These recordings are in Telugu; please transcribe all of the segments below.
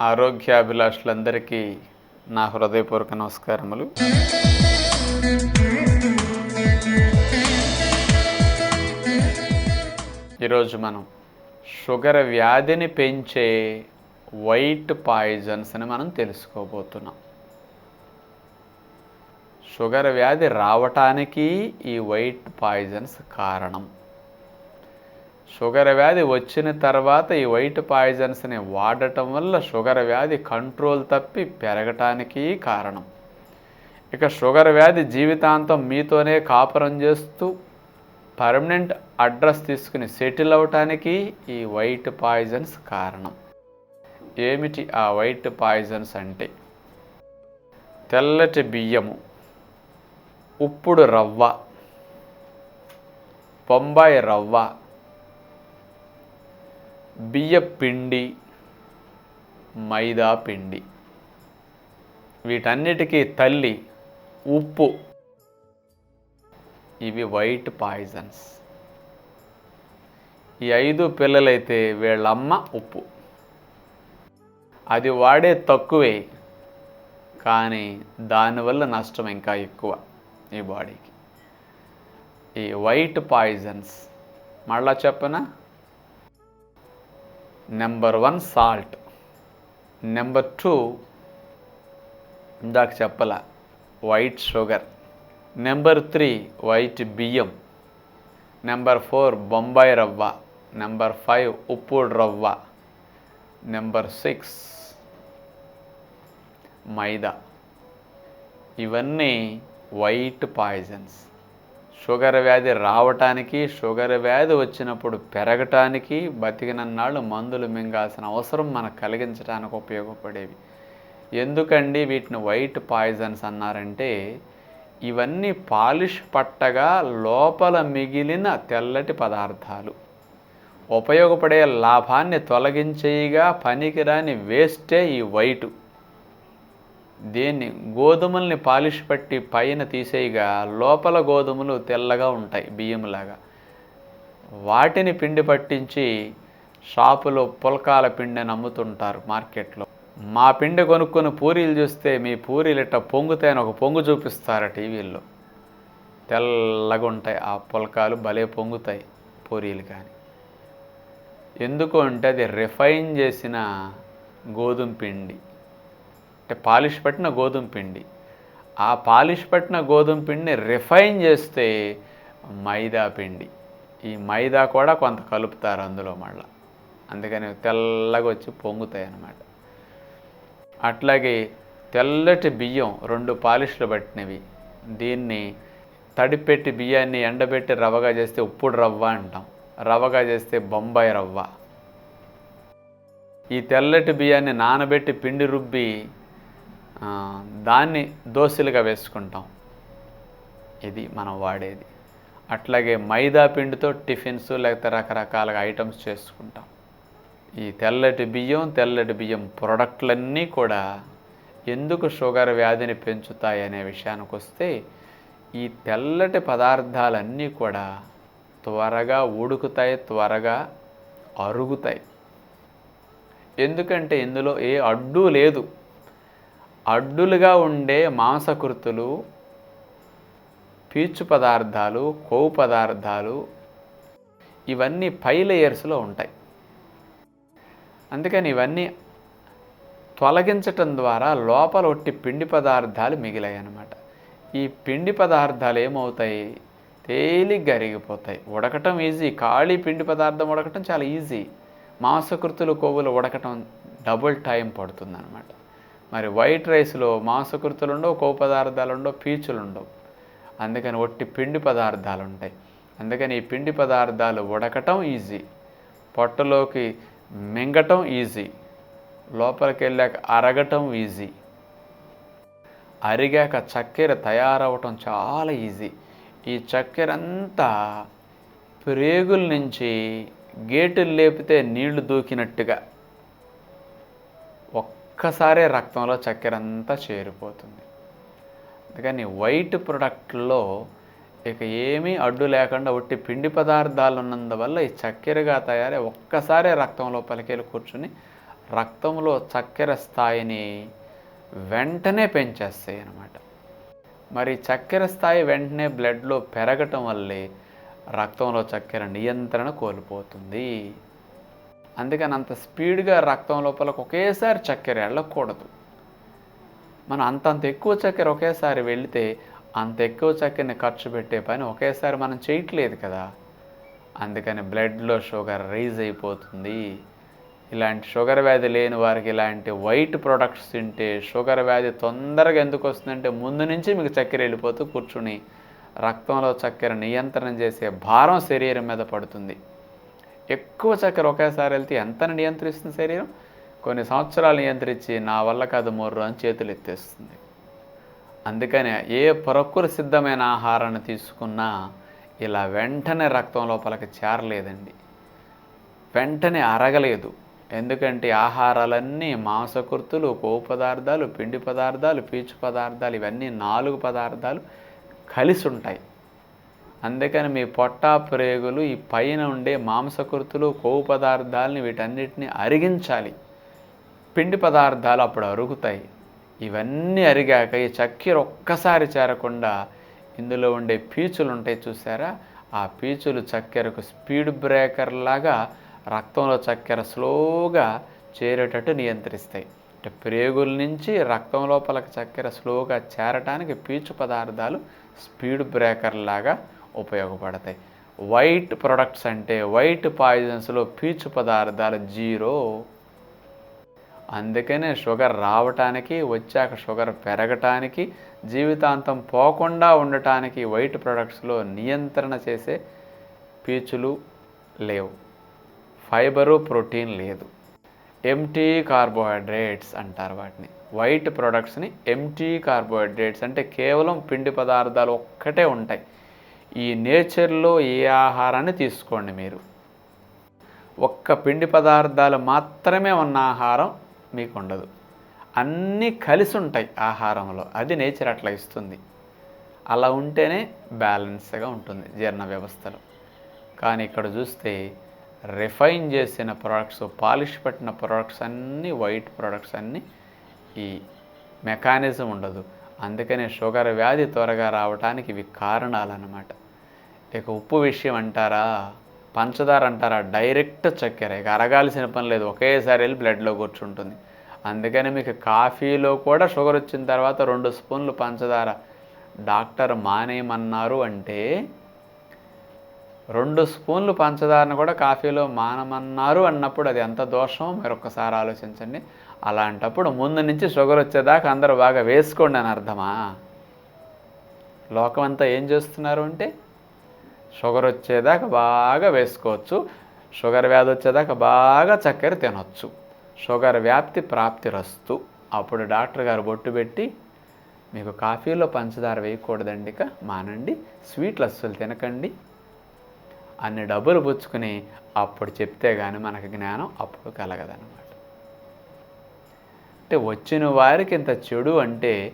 ఆరోగ్యాభిలాషులందరికీ నా హృదయపూర్వక నమస్కారములు. ఈరోజు మనం షుగర్ వ్యాధిని పెంచే వైట్ పాయిజన్స్ని మనం తెలుసుకోబోతున్నాం. షుగర్ వ్యాధి రావటానికి ఈ వైట్ పాయిజన్స్ కారణం. షుగర్ వ్యాధి వచ్చిన తర్వాత ఈ వైట్ పాయిజన్స్ని వాడటం వల్ల షుగర్ వ్యాధి కంట్రోల్ తప్పి పెరగటానికి కారణం. ఇక షుగర్ వ్యాధి జీవితాంతం మీతోనే కాపురం చేస్తూ పర్మనెంట్ అడ్రస్ తీసుకుని సెటిల్ అవటానికి ఈ వైట్ పాయిజన్స్ కారణం. ఏమిటి ఆ వైట్ పాయిజన్స్ అంటే? తెల్లటి బియ్యము ఉప్పుడు రవ్వ బొంబాయి రవ్వ బియ్య పిండి మైదా పిండి వీటన్నిటికీ తల్లి ఉప్పు. ఇవి వైట్ పాయిజన్స్. ఈ ఐదు పిల్లలైతే వీళ్ళమ్మ ఉప్పు. అది వాడే తక్కువే కానీ దానివల్ల నష్టం ఇంకా ఎక్కువ ఈ బాడీకి. ఈ వైట్ పాయిజన్స్. మళ్ళా చెప్పనా? Number one salt number two ఇందాక చెప్పల white sugar number three white బియ్యం. నెంబర్ ఫోర్ బొంబాయి రవ్వ. నెంబర్ ఫైవ్ ఉప్పుడు రవ్వ. నెంబర్ సిక్స్ మైదా. ఇవన్నీ వైట్ పాయిజన్స్ షుగర్ వ్యాధి రావటానికి షుగర్ వ్యాధి వచ్చినప్పుడు పెరగటానికి బతికినన్నాళ్ళు మందులు మింగాల్సిన అవసరం మనకు కలిగించడానికి ఉపయోగపడేవి. ఎందుకండి వీటిని వైట్ పాయిజన్స్ అన్నారంటే ఇవన్నీ పాలిష్ పట్టగా లోపల మిగిలిన తెల్లటి పదార్థాలు. ఉపయోగపడే లాభాన్ని తొలగించేయగా పనికిరాని వేస్టే ఈ వైటు. దేన్ని? గోధుమల్ని పాలిష్ పట్టి పైన తీసేయగా లోపల గోధుమలు తెల్లగా ఉంటాయి బియ్యంలాగా. వాటిని పిండి పట్టించి షాపులో పుల్కాల పిండిని అమ్ముతుంటారు మార్కెట్లో. మా పిండి కొనుక్కొని పూరీలు చూస్తే మీ పూరీలు ఇట్ట పొంగుతాయని ఒక పొంగు చూపిస్తారు టీవీల్లో. తెల్లగా ఉంటాయి. ఆ పుల్కాలు భలే పొంగుతాయి పూరీలు కానీ. ఎందుకు అంటే అది రిఫైన్ చేసిన గోధుమ పిండి. అంటే పాలిష్ పట్టిన గోధుమ పిండి. ఆ పాలిష్ పట్టిన గోధుమ పిండిని రిఫైన్ చేస్తే మైదా పిండి. ఈ మైదా కూడా కొంత కలుపుతారు అందులో మళ్ళీ. అందుకని తెల్లగా వచ్చి పొంగుతాయి అన్నమాట. అట్లాగే తెల్లటి బియ్యం రెండు పాలిష్లు పట్టినవి. దీన్ని తడిపెట్టి బియ్యాన్ని ఎండబెట్టి రవ్వగా చేస్తే ఉప్పుడు రవ్వ అంటాం. రవ్వగా చేస్తే బొంబాయి రవ్వ. ఈ తెల్లటి బియ్యాన్ని నానబెట్టి పిండి రుబ్బి దాన్ని దోశలుగా వేసుకుంటాం. ఇది మనం వాడేది. అట్లాగే మైదా పిండితో టిఫిన్స్ లేకపోతే రకరకాలుగా ఐటమ్స్ చేసుకుంటాం. ఈ తెల్లటి బియ్యం తెల్లటి బియ్యం ప్రొడక్ట్లన్నీ కూడా ఎందుకు షుగర్ వ్యాధిని పెంచుతాయి అనే విషయానికి వస్తే ఈ తెల్లటి పదార్థాలన్నీ కూడా త్వరగా ఉడుకుతాయి త్వరగా అరుగుతాయి. ఎందుకంటే ఇందులో ఏ అడ్డు లేదు. అడ్డులుగా ఉండే మాంసకృతులు పీచు పదార్థాలు కొవ్వు పదార్థాలు ఇవన్నీ పై లేయర్స్లో ఉంటాయి. అందుకని ఇవన్నీ తొలగించటం ద్వారా లోపల ఒట్టి పిండి పదార్థాలు మిగిలాయి అన్నమాట ఈ పిండి పదార్థాలు ఏమవుతాయి? తేలిగ్గా అరిగిపోతాయి ఉడకటం ఈజీ. ఖాళీ పిండి పదార్థం ఉడకటం చాలా ఈజీ. మాంసకృతులు కొవ్వులు ఉడకటం డబుల్ టైం పడుతుందనమాట మరి వైట్ రైస్లో మాంసకృతులు ఉండవు కొవ్వు పదార్థాలు ఉండవు పీచులు ఉండవు అందుకని ఒట్టి పిండి పదార్థాలు ఉంటాయి అందుకని ఈ పిండి పదార్థాలు ఉడకటం ఈజీ. పొట్టలోకి మింగటం ఈజీ. లోపలికి వెళ్ళాక అరగటం ఈజీ. అరిగాక చక్కెర తయారవటం చాలా ఈజీ. ఈ చక్కెర అంతా ప్రేగుల నుంచి గేటులు లేపితే నీళ్ళు దూకినట్టుగా. ఒక్కసారే రక్తంలో చక్కెర అంతా చేరిపోతుంది. అందుకని వైట్ ప్రొడక్ట్లో ఇక ఏమీ అడ్డు లేకుండా ఒట్టి పిండి పదార్థాలు ఉన్నందువల్ల ఈ చక్కెరగా తయారై ఒక్కసారే రక్తం లోపలికి కూర్చుని రక్తంలో చక్కెర స్థాయిని వెంటనే పెంచేస్తాయి అన్నమాట. మరి చక్కెర స్థాయి వెంటనే బ్లడ్లో పెరగటం వల్లే రక్తంలో చక్కెర నియంత్రణ కోల్పోతుంది. అందుకని అంత స్పీడ్గా రక్తం లోపలకు ఒకేసారి చక్కెర వెళ్ళకూడదు. మనం అంతంత ఎక్కువ చక్కెర ఒకేసారి వెళితే అంత ఎక్కువ చక్కెరని ఖర్చు పెట్టే పని ఒకేసారి మనం చేయట్లేదు కదా. అందుకని బ్లడ్లో షుగర్ రైజ్ అయిపోతుంది. ఇలాంటి షుగర్ వ్యాధి లేని వారికి ఇలాంటి వైట్ ప్రొడక్ట్స్ తింటే షుగర్ వ్యాధి తొందరగా ఎందుకు వస్తుందంటే ముందు నుంచి మీకు చక్కెర వెళ్ళిపోతూ కూర్చుని రక్తంలో చక్కెర నియంత్రణ చేసే భారం శరీరం మీద పడుతుంది. ఎక్కువ చక్కెర ఒకేసారి వెళ్తే ఎంత నియంత్రిస్తుంది శరీరం? కొన్ని సంవత్సరాలు నియంత్రించి నా వల్ల కాదు మొర్రు అని చేతులు ఎత్తేస్తుంది. అందుకని ఏ ప్రకృతి సిద్ధమైన ఆహారాన్ని తీసుకున్నా ఇలా వెంటనే రక్తం లోపలికి చేరలేదండి. వెంటనే అరగలేదు. ఎందుకంటే ఆహారాలన్నీ మాంసకృతులు కొవ్వు పదార్థాలు పిండి పదార్థాలు పీచు పదార్థాలు ఇవన్నీ నాలుగు పదార్థాలు కలిసి ఉంటాయి. అందుకని మీ పొట్ట ప్రేగులు ఈ పైన ఉండే మాంసకృతులు కొవ్వు పదార్థాలని వీటన్నిటిని అరిగించాలి. పిండి పదార్థాలు అప్పుడు అరుగుతాయి. ఇవన్నీ అరిగాక ఈ చక్కెర ఒక్కసారి చేరకుండా ఇందులో ఉండే పీచులు ఉంటాయి చూసారా? ఆ పీచులు చక్కెరకు స్పీడ్ బ్రేకర్ లాగా రక్తంలో చక్కెర స్లోగా చేరేటట్టు నియంత్రిస్తాయి. అంటే ప్రేగుల నుంచి రక్తం లోపలకు చక్కెర స్లోగా చేరటానికి పీచు పదార్థాలు స్పీడ్ బ్రేకర్ లాగా ఉపయోగపడతాయి. వైట్ ప్రొడక్ట్స్ అంటే వైట్ పాయిజన్స్లో పీచు పదార్థాలు జీరో. అందుకనే షుగర్ రావటానికి వచ్చాక షుగర్ పెరగటానికి జీవితాంతం పోకుండా ఉండటానికి వైట్ ప్రొడక్ట్స్లో నియంత్రణ చేసే పీచులు లేవు. ఫైబరు ప్రోటీన్ లేదు. ఎంటీ కార్బోహైడ్రేట్స్ అంటారు వాటిని. వైట్ ప్రొడక్ట్స్ని ఎంటీ కార్బోహైడ్రేట్స్ అంటే కేవలం పిండి పదార్థాలు ఒక్కటే ఉంటాయి. ఈ నేచర్లో ఏ ఆహారాన్ని తీసుకోండి మీరు? ఒక్క పిండి పదార్థాలు మాత్రమే ఉన్న ఆహారం మీకు ఉండదు. అన్నీ కలిసి ఉంటాయి ఆహారంలో. అది నేచర్ అట్లా ఇస్తుంది. అలా ఉంటేనే బ్యాలెన్స్గా ఉంటుంది జీర్ణ వ్యవస్థలో. కానీ ఇక్కడ చూస్తే రిఫైన్ చేసిన ప్రొడక్ట్స్ పాలిష్ పెట్టిన ప్రొడక్ట్స్ అన్నీ వైట్ ప్రొడక్ట్స్ అన్నీ ఈ మెకానిజం ఉండదు. అందుకనే షుగర్ వ్యాధి త్వరగా రావడానికి ఇవి కారణాలన్నమాట. ఇక ఉప్పు విషయం అంటారా? పంచదార అంటారా? డైరెక్ట్ చక్కెర. ఇక అరగాల్సిన పని లేదు. ఒకేసారి వెళ్ళి బ్లడ్లో కూర్చుంటుంది. అందుకని మీకు కాఫీలో కూడా షుగర్ వచ్చిన తర్వాత రెండు స్పూన్లు పంచదార. డాక్టర్ మానేయమన్నారు అంటే రెండు స్పూన్లు పంచదారను కూడా కాఫీలో మానమన్నారు అన్నప్పుడు అది ఎంత దోషమో మీరు ఒక్కసారి ఆలోచించండి. అలాంటప్పుడు ముందు నుంచి షుగర్ వచ్చేదాకా అందరూ బాగా వేసుకోండి అని అర్థమా? లోకమంతా ఏం చేస్తున్నారు అంటే షుగర్ వచ్చేదాకా బాగా వేసుకోవచ్చు. షుగర్ వ్యాధి వచ్చేదాకా బాగా చక్కెర తినొచ్చు. షుగర్ వ్యాప్తి ప్రాప్తి రస్తు. అప్పుడు డాక్టర్ గారు బొట్టు పెట్టి మీకు కాఫీలో పంచదార వేయకూడదండి ఇక మానండి. స్వీట్లు అస్సలు తినకండి. అన్ని డబ్బులు పుచ్చుకుని అప్పుడు చెప్తే కానీ మనకు జ్ఞానం అప్పుడు కలగదన్నమాట. అంటే వచ్చిన వారికి ఇంత చెడు అంటే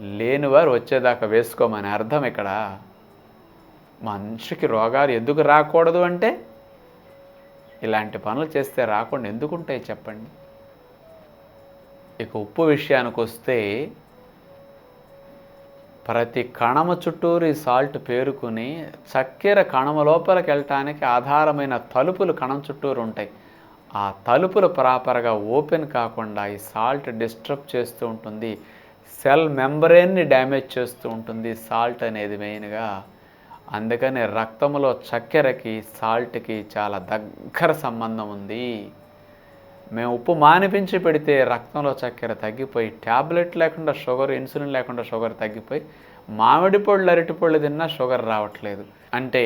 లేని వారు వచ్చేదాకా వేసుకోమని అర్థం ఇక్కడ. మనిషికి రోగాలు ఎందుకు రాకూడదు అంటే ఇలాంటి పనులు చేస్తే రాకుండా ఎందుకు ఉంటాయి చెప్పండి? ఇక ఉప్పు విషయానికి వస్తే ప్రతి కణము చుట్టూరు ఈ సాల్ట్ పేరుకుని చక్కెర కణము లోపలికి వెళ్ళటానికి ఆధారమైన తలుపులు కణం చుట్టూరు ఉంటాయి. ఆ తలుపులు ప్రాపర్గా ఓపెన్ కాకుండా ఈ సాల్ట్ డిస్టర్బ్ చేస్తూ ఉంటుంది. సెల్ మెంబ్రెయిన్ని డ్యామేజ్ చేస్తూ ఉంటుంది సాల్ట్ అనేది మెయిన్గా. అందుకని రక్తంలో చక్కెరకి సాల్ట్కి చాలా దగ్గర సంబంధం ఉంది. మేము ఉప్పు మానిపించి పెడితే రక్తంలో చక్కెర తగ్గిపోయి ట్యాబ్లెట్ లేకుండా షుగర్ ఇన్సులిన్ లేకుండా షుగర్ తగ్గిపోయి మామిడి పళ్ళు అరటి పళ్ళు తిన్నా షుగర్ రావట్లేదు. అంటే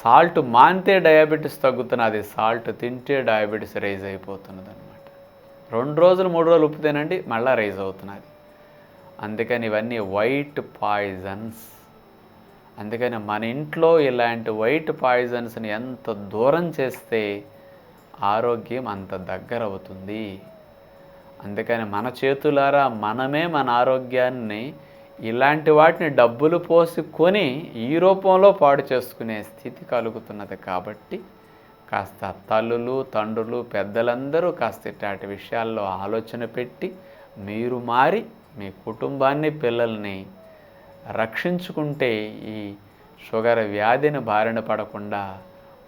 సాల్ట్ మానితే డయాబెటీస్ తగ్గుతున్నది సాల్ట్ తింటే డయాబెటీస్ రైజ్ అయిపోతున్నది అనమాట రెండు రోజులు మూడు రోజులు ఉప్పు తినండి మళ్ళీ రైజ్ అవుతున్నది. అందుకని ఇవన్నీ వైట్ పాయిజన్స్. అందుకని మన ఇంట్లో ఇలాంటి వైట్ పాయిజన్స్ని ఎంత దూరం చేస్తే ఆరోగ్యం అంత దగ్గర అవుతుంది. అందుకని మన చేతులారా మనమే మన ఆరోగ్యాన్ని ఇలాంటి వాటిని డబ్బులు పోసి కొని ఈ రూపంలో పాడు చేసుకునే స్థితి కలుగుతున్నది కాబట్టి కాస్త తల్లులు తండ్రులు పెద్దలందరూ కాస్త ఇట్లాంటి విషయాల్లో ఆలోచన పెట్టి మీరు మారి మీ కుటుంబాన్ని పిల్లల్ని రక్షించుకుంటే ఈ షుగర్ వ్యాధిని బారిన పడకుండా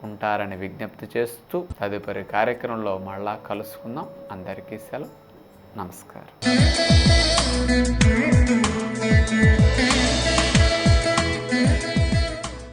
ఉంటారని విజ్ఞప్తి చేస్తూ తదుపరి కార్యక్రమంలో మళ్ళా కలుసుకుందాం. అందరికీ సెలవు. నమస్కారం.